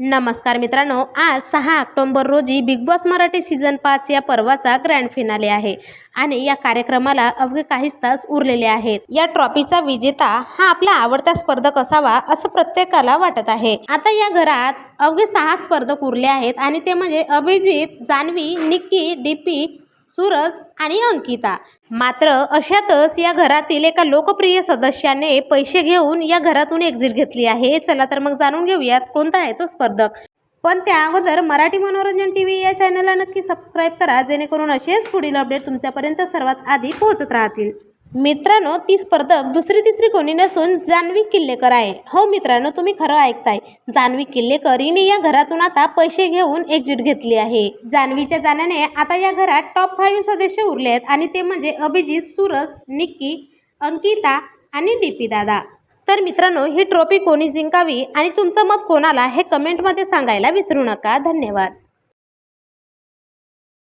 नमस्कार मित्रांनो आज सहा ऑक्टोंबर रोजी बिग बॉस मराठी सीझन पाच या पर्वाचा ग्रँड फिनाले आहे आणि या कार्यक्रमाला अवघे काहीच तास उरलेले आहेत. या ट्रॉफीचा विजेता हा आपला आवडता स्पर्धक असावा असं प्रत्येकाला वाटत आहे. आता या घरात अवघे सहा स्पर्धक उरले आहेत आणि ते म्हणजे अभिजित जान्हवी निक्की डीपी सूरज आणि अंकिता. मात्र अशातच या घरातील एका लोकप्रिय सदस्याने पैसे घेऊन या घरातून एक्झिट घेतली आहे. चला तर मग जाणून घेऊयात कोणता आहे तो स्पर्धक. पण त्या अगोदर मराठी मनोरंजन टी व्ही या चॅनलला नक्की सबस्क्राईब करा जेणेकरून असेच पुढील अपडेट तुमच्यापर्यंत सर्वात आधी पोहोचत राहतील. मित्रांनो ती स्पर्धक दुसरी तिसरी कोणी नसून जान्हवी किल्लेकर आहे. हो मित्रांनो तुम्ही खरं ऐकताय. जान्हवी किल्लेकर हिने या घरातून आता पैसे घेऊन एक्झिट घेतली आहे. जान्हवीच्या जाण्याने आता या घरात टॉप फाईव्ह सदस्य उरले आहेत आणि ते म्हणजे अभिजित सुरज निक्की अंकिता आणि डीपी दादा. तर मित्रांनो ही ट्रॉफी कोणी जिंकावी आणि तुमचं मत कोणाला हे कमेंटमध्ये सांगायला विसरू नका. धन्यवाद.